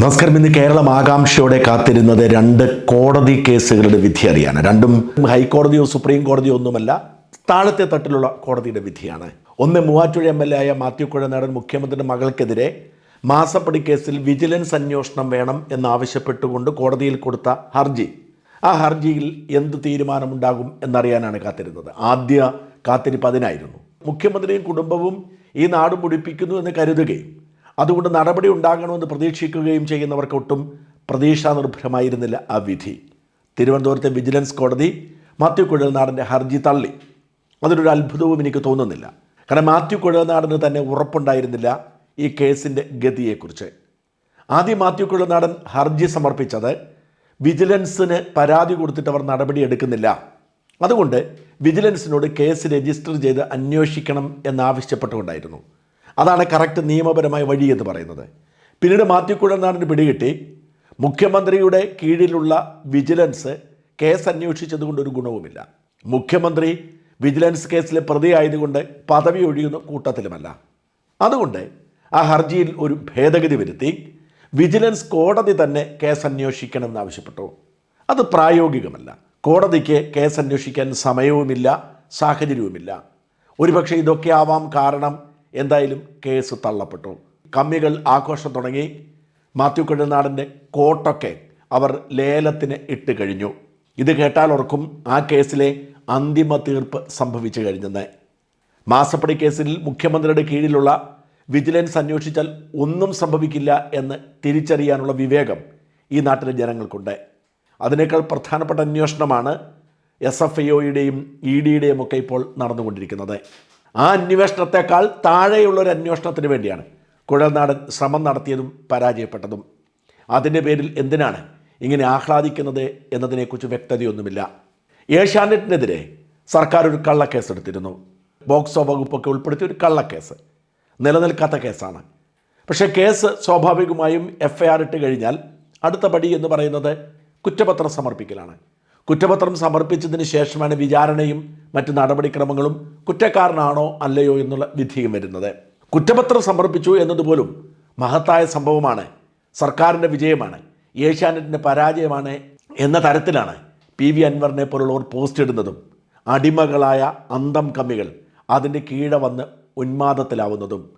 നമസ്കാരം. ഇന്ന് കേരളം ആകാംക്ഷയോടെ കാത്തിരുന്നത് രണ്ട് കോടതി കേസുകളുടെ വിധി അറിയാണ് രണ്ടും ഹൈക്കോടതിയോ സുപ്രീം കോടതിയോ ഒന്നുമല്ല താഴത്തെ തട്ടിലുള്ള കോടതിയുടെ വിധിയാണ്. ഒന്ന് മൂവാറ്റുഴ എം എൽ എ ആയ മാത്യു കുഴനാടൻ മുഖ്യമന്ത്രിയുടെ മകൾക്കെതിരെ മാസപ്പടി കേസിൽ വിജിലൻസ് അന്വേഷണം വേണം എന്നാവശ്യപ്പെട്ടുകൊണ്ട് കോടതിയിൽ കൊടുത്ത ഹർജി. ആ ഹർജിയിൽ എന്ത് തീരുമാനമുണ്ടാകും എന്നറിയാനാണ് കാത്തിരുന്നത്. ആദ്യ കാത്തിരിപ്പ് അതിനായിരുന്നു. മുഖ്യമന്ത്രിയും കുടുംബവും ഈ നാട് മുടിപ്പിക്കുന്നു എന്ന് കരുതുകയും അതുകൊണ്ട് നടപടി ഉണ്ടാകണമെന്ന് പ്രതീക്ഷിക്കുകയും ചെയ്യുന്നവർക്കൊട്ടും പ്രതീക്ഷാനിർഭരമായിരുന്നില്ല ആ വിധി. തിരുവനന്തപുരത്തെ വിജിലൻസ് കോടതി മാത്യു കുഴൽനാടന്റെ ഹർജി തള്ളി. അതിലൊരു അത്ഭുതവും എനിക്ക് തോന്നുന്നില്ല. കാരണം മാത്യു കുഴൽനാടന് തന്നെ ഉറപ്പുണ്ടായിരുന്നില്ല ഈ കേസിന്റെ ഗതിയെക്കുറിച്ച്. ആദ്യം മാത്യു കുഴൽനാടൻ ഹർജി സമർപ്പിച്ചത് വിജിലൻസിന് പരാതി കൊടുത്തിട്ട് അവർ നടപടി എടുക്കുന്നില്ല. അതുകൊണ്ട് വിജിലൻസിനോട് കേസ് രജിസ്റ്റർ ചെയ്ത് അന്വേഷിക്കണം എന്നാവശ്യപ്പെട്ടുകൊണ്ടായിരുന്നു. അതാണ് കറക്റ്റ് നിയമപരമായ വഴി എന്ന് പറയുന്നത്. പിന്നീട് മാത്യുക്കുഴൽ നാടിന് പിടികിട്ടി. മുഖ്യമന്ത്രിയുടെ കീഴിലുള്ള വിജിലൻസ് കേസ് അന്വേഷിച്ചതുകൊണ്ട് ഒരു ഗുണവുമില്ല. മുഖ്യമന്ത്രി വിജിലൻസ് കേസിലെ പ്രതിയായതുകൊണ്ട് പദവി ഒഴിയുന്ന കൂട്ടത്തിലുമല്ല. അതുകൊണ്ട് ആ ഹർജിയിൽ ഒരു ഭേദഗതി വരുത്തി വിജിലൻസ് കോടതി തന്നെ കേസ് അന്വേഷിക്കണമെന്ന് ആവശ്യപ്പെട്ടു. അത് പ്രായോഗികമല്ല. കോടതിക്ക് കേസ് അന്വേഷിക്കാൻ സമയവുമില്ല സാഹചര്യവുമില്ല. ഒരുപക്ഷെ ഇതൊക്കെ ആവാം കാരണം എന്തായാലും കേസ് തള്ളപ്പെട്ടു. കമ്മികൾ ആഘോഷം തുടങ്ങി. മാത്യു കുഴൽനാടന്റെ കോട്ടൊക്കെ അവർ ലേലത്തിന് ഇട്ട് കഴിഞ്ഞു. ഇത് കേട്ടാൽ ഓർക്കും ആ കേസിലെ അന്തിമ തീർപ്പ് സംഭവിച്ചു കഴിഞ്ഞെന്ന്. മാസപ്പടി കേസിൽ മുഖ്യമന്ത്രിയുടെ കീഴിലുള്ള വിജിലൻസ് അന്വേഷിച്ചാൽ ഒന്നും സംഭവിക്കില്ല എന്ന് തിരിച്ചറിയാനുള്ള വിവേകം ഈ നാട്ടിലെ ജനങ്ങൾക്കുണ്ട്. അതിനേക്കാൾ പ്രധാനപ്പെട്ട അന്വേഷണമാണ് എസ് എഫ് ഐ ഒയുടെയും ഇ ഡിയുടെയും ഒക്കെ ഇപ്പോൾ നടന്നുകൊണ്ടിരിക്കുന്നത്. ആ അന്വേഷണത്തെക്കാൾ താഴെയുള്ളൊരു അന്വേഷണത്തിന് വേണ്ടിയാണ് കുഴൽനാടൻ ശ്രമം നടത്തിയതും പരാജയപ്പെട്ടതും. അതിന്റെ പേരിൽ എന്തിനാണ് ഇങ്ങനെ ആഹ്ലാദിക്കുന്നത് എന്നതിനെക്കുറിച്ച് വ്യക്തതയൊന്നുമില്ല. ഏഷ്യാനെറ്റിനെതിരെ സർക്കാർ ഒരു കള്ളക്കേസ് എടുത്തിരുന്നു ബോക്സോ വകുപ്പൊക്കെ ഉൾപ്പെടുത്തിയ ഒരു കള്ളക്കേസ്. നിലനിൽക്കാത്ത കേസാണ്. പക്ഷേ കേസ് സ്വാഭാവികമായും എഫ് ഐ ആർ ഇട്ട് കഴിഞ്ഞാൽ അടുത്ത പടി എന്ന് പറയുന്നത് കുറ്റപത്രം സമർപ്പിക്കലാണ്. കുറ്റപത്രം സമർപ്പിച്ചതിന് ശേഷമാണ് വിചാരണയും മറ്റ് നടപടിക്രമങ്ങളും കുറ്റക്കാരനാണോ അല്ലയോ എന്നുള്ള വിധിയും വരുന്നത്. കുറ്റപത്രം സമർപ്പിച്ചു എന്നതുപോലും മഹത്തായ സംഭവമാണ്. സർക്കാരിന്റെ വിജയമാണ്. ഏഷ്യാനെറ്റിന്റെ പരാജയമാണ് എന്ന തരത്തിലാണ് പി വി അൻവറിനെ പോലുള്ളവർ പോസ്റ്റ് ഇടുന്നതും അടിമകളായ അന്തം കമ്മികൾ അതിന്റെ കീഴ വന്ന് ഉന്മാദത്തിലാവുന്നതും.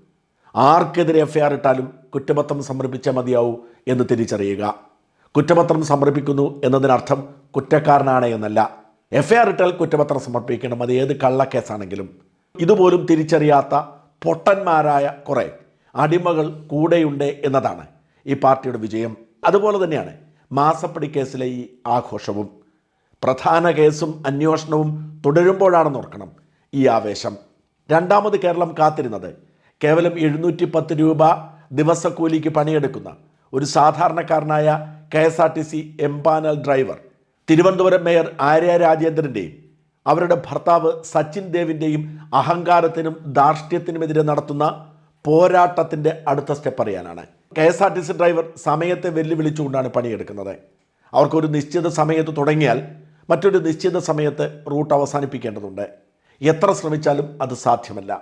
ആർക്കെതിരെ എഫ്ഐആർ ഇട്ടാലും കുറ്റപത്രം സമർപ്പിച്ചാൽ മതിയാവൂ എന്ന് തിരിച്ചറിയുക. കുറ്റപത്രം സമർപ്പിക്കുന്നു എന്നതിനർത്ഥം കുറ്റക്കാരനാണ് എന്നല്ല. എഫ് ഐ ആർ ഇട്ടാൽ കുറ്റപത്രം സമർപ്പിക്കണം അത് ഏത് കള്ളക്കേസാണെങ്കിലും. ഇതുപോലും തിരിച്ചറിയാത്ത പൊട്ടന്മാരായ കുറേ അടിമകൾ കൂടെയുണ്ട് എന്നതാണ് ഈ പാർട്ടിയുടെ വിജയം. അതുപോലെ തന്നെയാണ് മാസപ്പടി കേസിലെ ഈ ആഘോഷവും. പ്രധാന കേസും അന്വേഷണവും തുടരുമ്പോഴാണെന്ന് ഓർക്കണം ഈ ആവേശം. രണ്ടാമത് കേരളം കാത്തിരുന്നത് കേവലം എഴുന്നൂറ്റി പത്ത് രൂപ ദിവസക്കൂലിക്ക് പണിയെടുക്കുന്ന ഒരു സാധാരണക്കാരനായ K S R T C empanel driver. Thiruvananthapuram mayor Arya രാജേന്ദ്രന്റെയും അവരുടെ ഭർത്താവ് സച്ചിൻ ദേവിന്റെയും അഹങ്കാരത്തിനും ധാർഷ്ട്യത്തിനുമെതിരെ നടത്തുന്ന പോരാട്ടത്തിന്റെ അടുത്ത സ്റ്റെപ്പ് അറിയാനാണ്. K S R T C driver സമയത്തെ വെല്ലുവിളിച്ചുകൊണ്ടാണ് പണിയെടുക്കുന്നത്. അവർക്കൊരു നിശ്ചിത സമയത്ത് തുടങ്ങിയാൽ മറ്റൊരു നിശ്ചിത സമയത്ത് റൂട്ട് അവസാനിപ്പിക്കേണ്ടതുണ്ട്. എത്ര ശ്രമിച്ചാലും അത് സാധ്യമല്ല.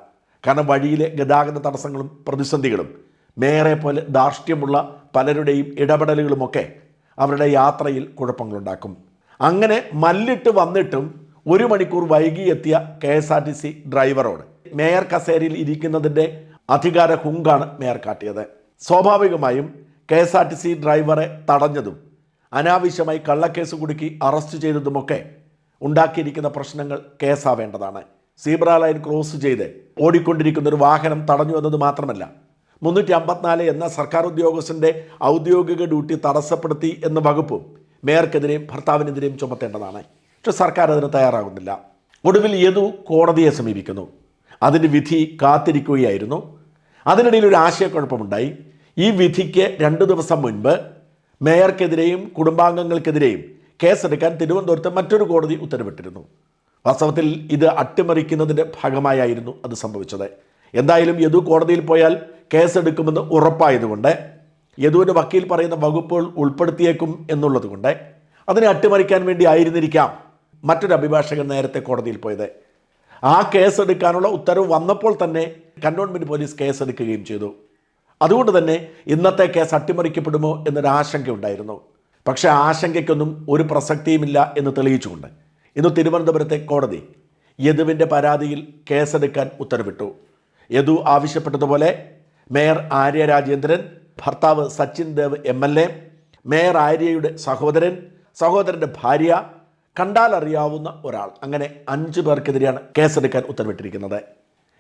കാരണം വഴിയിലെ ഗതാഗത തടസ്സങ്ങളും പ്രതിസന്ധികളും മേയറെ പോലെ ധാർഷ്ട്യമുള്ള പലരുടെയും ഇടപെടലുകളുമൊക്കെ അവരുടെ യാത്രയിൽ കുഴപ്പങ്ങളുണ്ടാക്കും. അങ്ങനെ മല്ലിട്ട് വന്നിട്ടും ഒരു മണിക്കൂർ വൈകി എത്തിയ K S R T C ഡ്രൈവറോട് മേയർ കസേരയിൽ ഇരിക്കുന്നതിന്റെ അധികാര ഹുങ്കാണ് മേയർ കാട്ടിയത്. സ്വാഭാവികമായും K S R T C ഡ്രൈവറെ തടഞ്ഞതും അനാവശ്യമായി കള്ളക്കേസ് കുടുക്കി അറസ്റ്റ് ചെയ്തതുമൊക്കെ ഉണ്ടാക്കിയിരിക്കുന്ന പ്രശ്നങ്ങൾ കേസാവേണ്ടതാണ്. സീബ്ര ലൈൻ ക്രോസ് ചെയ്ത് ഓടിക്കൊണ്ടിരിക്കുന്ന ഒരു വാഹനം തടഞ്ഞു എന്നത് മാത്രമല്ല മുന്നൂറ്റി അമ്പത്തിനാല് എന്ന സർക്കാർ ഉദ്യോഗസ്ഥന്റെ ഔദ്യോഗിക ഡ്യൂട്ടി തടസ്സപ്പെടുത്തി എന്ന വകുപ്പും മേയർക്കെതിരെയും ഭർത്താവിനെതിരെയും ചുമത്തേണ്ടതാണ്. പക്ഷെ സർക്കാർ അതിന് തയ്യാറാകുന്നില്ല. ഒടുവിൽ യദു കോടതിയെ സമീപിക്കുന്നു. അതിന്റെ വിധി കാത്തിരിക്കുകയായിരുന്നു. അതിനിടയിൽ ഒരു ആശയക്കുഴപ്പമുണ്ടായി. ഈ വിധിക്ക് രണ്ട് ദിവസം മുൻപ് മേയർക്കെതിരെയും കുടുംബാംഗങ്ങൾക്കെതിരെയും കേസെടുക്കാൻ തിരുവനന്തപുരത്ത് മറ്റൊരു കോടതി ഉത്തരവിട്ടിരുന്നു. വാസ്തവത്തിൽ ഇത് അട്ടിമറിക്കുന്നതിന്റെ ഭാഗമായായിരുന്നു അത് സംഭവിച്ചത്. എന്തായാലും യദു കോടതിയിൽ പോയാൽ കേസെടുക്കുമെന്ന് ഉറപ്പായതുകൊണ്ട് യദുവിന്റെ വക്കീൽ പറയുന്ന വകുപ്പുകൾ ഉൾപ്പെടുത്തിയേക്കും എന്നുള്ളത് കൊണ്ട് അതിനെ അട്ടിമറിക്കാൻ വേണ്ടി ആയിരുന്നിരിക്കാം മറ്റൊരു അഭിഭാഷകൻ നേരത്തെ കോടതിയിൽ പോയത്. ആ കേസെടുക്കാനുള്ള ഉത്തരവ് വന്നപ്പോൾ തന്നെ കന്റോൺമെന്റ് പോലീസ് കേസെടുക്കുകയും ചെയ്തു. അതുകൊണ്ട് തന്നെ ഇന്നത്തെ കേസ് അട്ടിമറിക്കപ്പെടുമോ എന്നൊരു ആശങ്കയുണ്ടായിരുന്നു പക്ഷേ ആശങ്കയ്ക്കൊന്നും ഒരു പ്രസക്തിയുമില്ല എന്ന് തെളിയിച്ചുകൊണ്ട് ഇന്ന് തിരുവനന്തപുരത്തെ കോടതി യദുവിന്റെ പരാതിയിൽ കേസെടുക്കാൻ ഉത്തരവിട്ടു. യദു ആവശ്യപ്പെട്ടതുപോലെ മേയർ ആര്യ രാജേന്ദ്രൻ ഭർത്താവ് Sachin Dev M L A mayor ആര്യയുടെ സഹോദരൻ സഹോദരന്റെ ഭാര്യ കണ്ടാൽ അറിയാവുന്ന ഒരാൾ. അങ്ങനെ അഞ്ച് പേർക്കെതിരെയാണ് കേസെടുക്കാൻ ഉത്തരവിട്ടിരിക്കുന്നത്.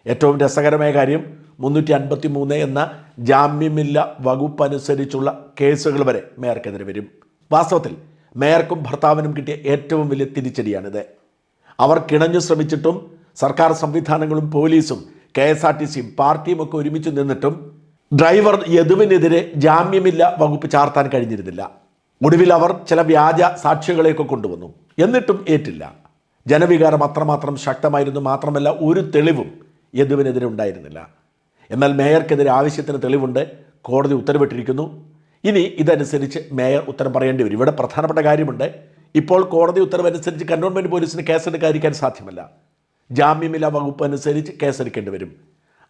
ഏറ്റവും രസകരമായ കാര്യം മുന്നൂറ്റി അൻപത്തി മൂന്ന് എന്ന ജാമ്യമില്ല വകുപ്പ് അനുസരിച്ചുള്ള കേസുകൾ വരെ മേയർക്കെതിരെ വരും. വാസ്തവത്തിൽ മേയർക്കും ഭർത്താവിനും കിട്ടിയ ഏറ്റവും വലിയ തിരിച്ചടിയാണിത്. അവർ കിണഞ്ഞു ശ്രമിച്ചിട്ടും സർക്കാർ സംവിധാനങ്ങളും പോലീസും കെ എസ് ആർ ടി സിയും പാർട്ടിയും ഒക്കെ ഒരുമിച്ച് നിന്നിട്ടും ഡ്രൈവർ യദുവിനെതിരെ ജാമ്യമില്ല വകുപ്പ് ചാർത്താൻ കഴിഞ്ഞിരുന്നില്ല. ഒടുവിൽ അവർ ചില വ്യാജ സാക്ഷികളെയൊക്കെ കൊണ്ടുവന്നു. എന്നിട്ടും ഏറ്റില്ല. ജനവികാരം അത്രമാത്രം ശക്തമായിരുന്നു മാത്രമല്ല ഒരു തെളിവും യദുവിനെതിരെ ഉണ്ടായിരുന്നില്ല. എന്നാൽ മേയർക്കെതിരെ ആവശ്യത്തിന് തെളിവുണ്ട് കോടതി ഉത്തരവിട്ടിരിക്കുന്നു. ഇനി ഇതനുസരിച്ച് മേയർ ഉത്തരം പറയേണ്ടി വരും. ഇവിടെ പ്രധാനപ്പെട്ട കാര്യമുണ്ട് ഇപ്പോൾ കോടതി ഉത്തരവനുസരിച്ച് കന്റോൺമെന്റ് പോലീസിന് കേസെടുക്കാതിരിക്കാൻ സാധ്യമല്ല. ജാമ്യമില്ല വകുപ്പ് അനുസരിച്ച് കേസെടുക്കേണ്ടി വരും.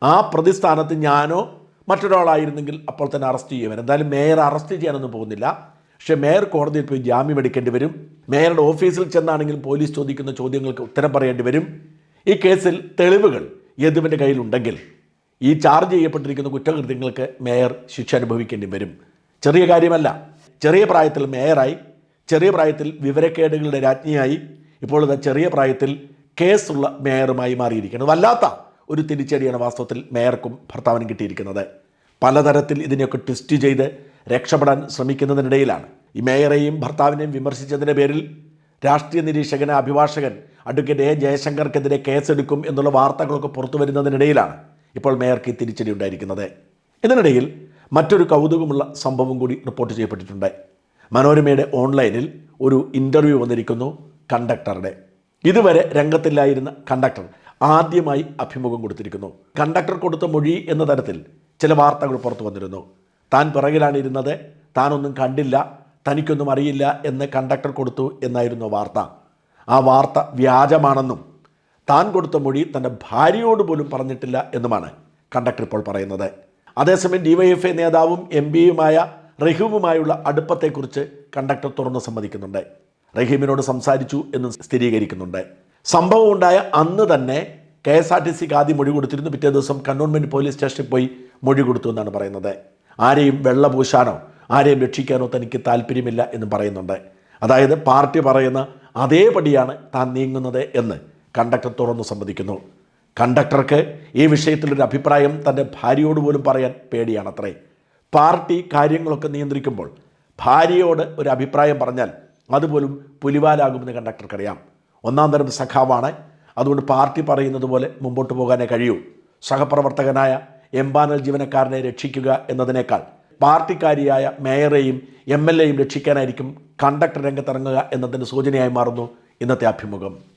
ആ പ്രതിസ്ഥാനത്ത് ഞാനോ മറ്റൊരാളായിരുന്നെങ്കിൽ അപ്പോൾ തന്നെ അറസ്റ്റ് ചെയ്യുവൻ എന്തായാലും മേയർ അറസ്റ്റ് ചെയ്യാനൊന്നും പോകുന്നില്ല. പക്ഷേ മേയർ കോടതിയിൽ പോയി ജാമ്യം എടുക്കേണ്ടി വരും. മേയറുടെ ഓഫീസിൽ ചെന്നാണെങ്കിൽ പോലീസ് ചോദിക്കുന്ന ചോദ്യങ്ങൾക്ക് ഉത്തരം പറയേണ്ടി വരും. ഈ കേസിൽ തെളിവുകൾ യദുവിന്റെ കയ്യിലുണ്ടെങ്കിൽ ഈ ചാർജ് ചെയ്യപ്പെട്ടിരിക്കുന്ന കുറ്റകൃത്യങ്ങൾക്ക് മേയർ ശിക്ഷ അനുഭവിക്കേണ്ടി വരും. ചെറിയ കാര്യമല്ല. ചെറിയ പ്രായത്തിൽ മേയറായി ചെറിയ പ്രായത്തിൽ വിവരക്കേടുകളുടെ രാജ്ഞിയായി ഇപ്പോൾ ചെറിയ പ്രായത്തിൽ കേസുള്ള മേയറുമായി മാറിയിരിക്കുന്നത് വല്ലാത്ത ഒരു തിരിച്ചടിയാണ് വാസ്തവത്തിൽ മേയർക്കും ഭർത്താവിനും കിട്ടിയിരിക്കുന്നത്. പലതരത്തിൽ ഇതിനെയൊക്കെ ട്വിസ്റ്റ് ചെയ്ത് രക്ഷപ്പെടാൻ ശ്രമിക്കുന്നതിനിടയിലാണ്. ഈ മേയറെയും ഭർത്താവിനെയും വിമർശിച്ചതിന്റെ പേരിൽ രാഷ്ട്രീയ നിരീക്ഷകന് അഭിഭാഷകൻ അഡ്വക്കേറ്റ് എ ജയശങ്കർക്കെതിരെ കേസെടുക്കും എന്നുള്ള വാർത്തകളൊക്കെ പുറത്തു വരുന്നതിനിടയിലാണ് ഇപ്പോൾ മേയർക്ക് ഈ തിരിച്ചടി ഉണ്ടായിരിക്കുന്നത്. ഇതിനിടയിൽ മറ്റൊരു കൗതുകമുള്ള സംഭവം കൂടി റിപ്പോർട്ട് ചെയ്യപ്പെട്ടിട്ടുണ്ട്. മനോരമയുടെ ഓൺലൈനിൽ ഒരു ഇന്റർവ്യൂ വന്നിരിക്കുന്നു കണ്ടക്ടറുടെ. ഇതുവരെ രംഗത്തില്ലായിരുന്ന കണ്ടക്ടർ ആദ്യമായി അഭിമുഖം കൊടുത്തിരിക്കുന്നു. കണ്ടക്ടർ കൊടുത്ത മൊഴി എന്ന തരത്തിൽ ചില വാർത്തകൾ പുറത്തു വന്നിരുന്നു. താൻ പിറകിലാണ് ഇരുന്നത് താനൊന്നും കണ്ടില്ല തനിക്കൊന്നും അറിയില്ല എന്ന് കണ്ടക്ടർ കൊടുത്തു എന്നായിരുന്നു വാർത്ത. ആ വാർത്ത വ്യാജമാണെന്നും താൻ കൊടുത്ത മൊഴി തന്റെ ഭാര്യയോട് പോലും പറഞ്ഞിട്ടില്ല എന്നുമാണ് കണ്ടക്ടർ ഇപ്പോൾ പറയുന്നത്. അതേസമയം ഡിവൈഎഫ്ഐ നേതാവും എം പിയുമായ റഹീമുമായുള്ള അടുപ്പത്തെക്കുറിച്ച് കണ്ടക്ടർ തുറന്നു സമ്മതിക്കുന്നുണ്ട്. റഹീമിനോട് സംസാരിച്ചു എന്നും സ്ഥിരീകരിക്കുന്നുണ്ട്. സംഭവം ഉണ്ടായ അന്ന് തന്നെ കെ എസ് ആർ ടി സിക്ക് ആദ്യം മൊഴി കൊടുത്തിരുന്നു. പിറ്റേ ദിവസം കണ്ണൂൺമെന്റ് പോലീസ് സ്റ്റേഷനിൽ പോയി മൊഴി കൊടുത്തു എന്നാണ് പറയുന്നത്. ആരെയും വെള്ള പൂശാനോ ആരെയും രക്ഷിക്കാനോ തനിക്ക് താല്പര്യമില്ല എന്ന് പറയുന്നുണ്ട്. അതായത് പാർട്ടി പറയുന്ന അതേപടിയാണ് താൻ നീങ്ങുന്നത് എന്ന് കണ്ടക്ടർ തുറന്നു സമ്മതിക്കുന്നു. കണ്ടക്ടർക്ക് ഈ വിഷയത്തിലൊരു അഭിപ്രായം തന്റെ ഭാര്യയോട് പോലും പറയാൻ പേടിയാണത്രേ. പാർട്ടി കാര്യങ്ങളൊക്കെ നിയന്ത്രിക്കുമ്പോൾ ഭാര്യയോട് ഒരു അഭിപ്രായം പറഞ്ഞാൽ അതുപോലും പുലിവാലാകുമെന്ന് കണ്ടക്ടർക്കറിയാം. ഒന്നാം തരം സഖാവാണ്. അതുകൊണ്ട് പാർട്ടി പറയുന്നത് പോലെ മുമ്പോട്ട് പോകാനേ കഴിയൂ. സഹപ്രവർത്തകനായ എംപാനൽ ജീവനക്കാരനെ രക്ഷിക്കുക എന്നതിനേക്കാൾ പാർട്ടിക്കാരിയായ മേയറെയും എം എൽ എയും രക്ഷിക്കാനായിരിക്കും കണ്ടക്ടർ രംഗത്തിറങ്ങുക എന്നതിന്റെ സൂചനയായി മാറുന്നു ഇന്നത്തെ അഭിമുഖം.